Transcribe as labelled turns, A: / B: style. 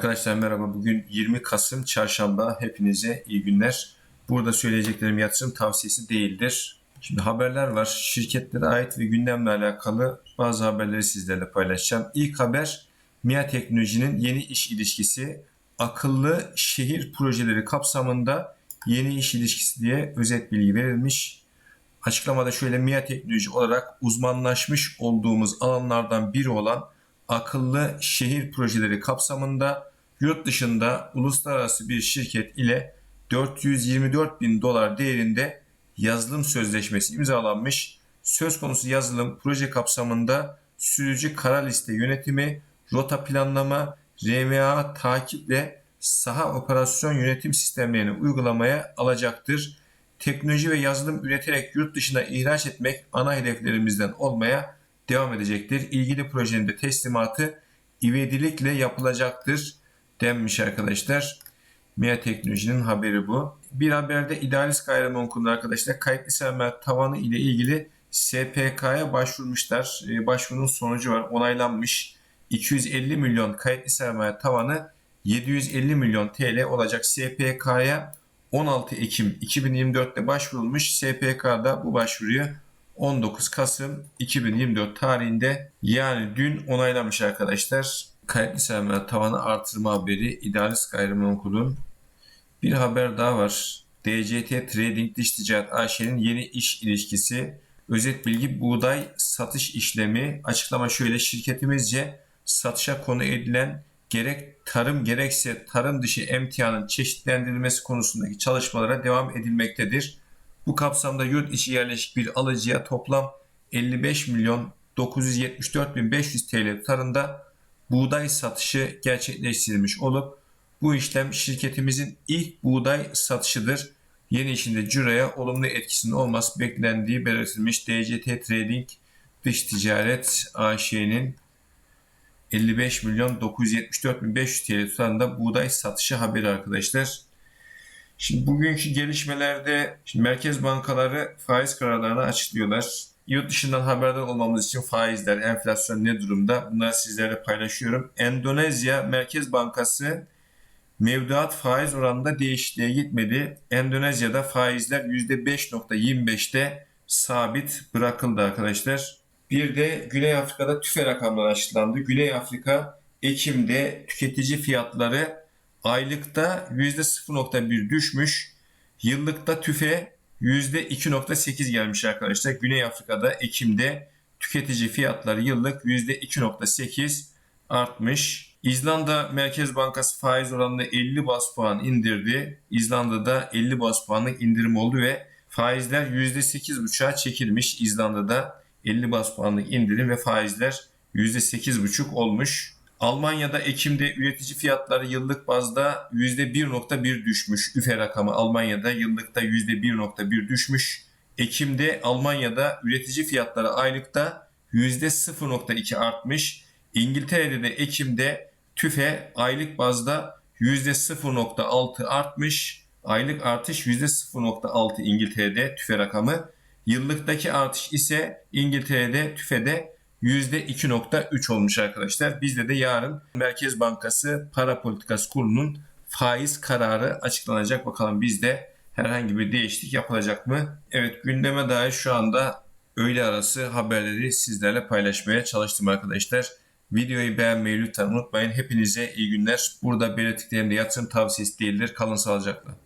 A: Arkadaşlar merhaba. Bugün 20 Kasım Çarşamba. Hepinize iyi günler. Burada söyleyeceklerim yatırım tavsiyesi değildir. Şimdi haberler var. Şirketlere ait ve gündemle alakalı bazı haberleri sizlerle paylaşacağım. İlk haber MIA Teknoloji'nin yeni iş ilişkisi akıllı şehir projeleri kapsamında yeni iş ilişkisi diye özet bilgi verilmiş. Açıklamada şöyle MIA Teknoloji olarak uzmanlaşmış olduğumuz alanlardan biri olan akıllı şehir projeleri kapsamında yurt dışında uluslararası bir şirket ile 424 bin dolar değerinde yazılım sözleşmesi imzalanmış. Söz konusu yazılım proje kapsamında sürücü kara liste yönetimi, rota planlama, RMA takiple saha operasyon yönetim sistemlerini uygulamaya alacaktır. Teknoloji ve yazılım üreterek yurt dışına ihraç etmek ana hedeflerimizden olmaya devam edecektir. İlgili projenin de teslimatı ivedilikle yapılacaktır denmiş arkadaşlar. MIA Teknoloji'nin haberi bu. Bir haberde idealist gayrimenkulü arkadaşlar kayıtlı sermaye tavanı ile ilgili SPK'ya başvurmuşlar. Ee, başvurunun sonucu var. Onaylanmış. 250 milyon kayıtlı sermaye tavanı 750 milyon TL olacak SPK'ya 16 Ekim 2024'te başvurulmuş. SPK'da bu başvuruyu 19 Kasım 2024 tarihinde yani dün onaylanmış arkadaşlar. Kayıtlı sermaye tavanı artırma haberi idealist gayrimenkulün bir haber daha var. DCT Trading Dış Ticaret AŞ'nin yeni iş ilişkisi özet bilgi buğday satış işlemi açıklama şöyle şirketimizce satışa konu edilen gerek tarım gerekse tarım dışı emtianın çeşitlendirilmesi konusundaki çalışmalara devam edilmektedir. Bu kapsamda yurt içi yerleşik bir alıcıya toplam 55 milyon 974 bin 500 TL tutarında buğday satışı gerçekleştirilmiş olup bu işlem şirketimizin ilk buğday satışıdır. Yeni işinde Cüra'ya olumlu etkisinin olması beklendiği belirtilmiş DCT Trading Dış Ticaret AŞ'nin 55 milyon 974 bin 500 TL tutarında buğday satışı haberi arkadaşlar. Şimdi bugünkü gelişmelerde şimdi merkez bankaları faiz kararlarını açıklıyorlar. Yurt dışından haberdar olmamız için faizler, enflasyon ne durumda? Bunları sizlerle paylaşıyorum. Endonezya Merkez Bankası mevduat faiz oranında değişikliğe gitmedi. Endonezya'da faizler %5.25'te sabit bırakıldı arkadaşlar. Bir de Güney Afrika'da tüfe rakamları açıklandı. Güney Afrika Ekim'de tüketici fiyatları aylıkta %0.1 düşmüş. Yıllıkta tüfe %2.8 gelmiş arkadaşlar. Güney Afrika'da Ekim'de tüketici fiyatları yıllık %2.8 artmış. İzlanda Merkez Bankası faiz oranını 50 bas puan indirdi. İzlanda'da 50 bas puanlık indirim oldu ve faizler %8.5'a çekilmiş. İzlanda'da 50 bas puanlık indirim ve faizler %8.5 olmuş. Almanya'da Ekim'de üretici fiyatları yıllık bazda %1.1 düşmüş. üfe rakamı Almanya'da yıllıkta %1.1 düşmüş. Ekim'de Almanya'da üretici fiyatları aylıkta %0.2 artmış. İngiltere'de de Ekim'de tüfe aylık bazda %0.6 artmış. Aylık artış %0.6 İngiltere'de tüfe rakamı. Yıllıktaki artış ise İngiltere'de tüfede %2.3 olmuş arkadaşlar. Bizde de yarın Merkez Bankası Para Politikası Kurulu'nun faiz kararı açıklanacak. Bakalım bizde herhangi bir değişiklik yapılacak mı? Evet gündeme dair şu anda öğle arası haberleri sizlerle paylaşmaya çalıştım arkadaşlar. Videoyu beğenmeyi lütfen unutmayın. Hepinize iyi günler. Burada belirttiklerimde yatırım tavsiyesi değildir. Kalın sağlıcakla.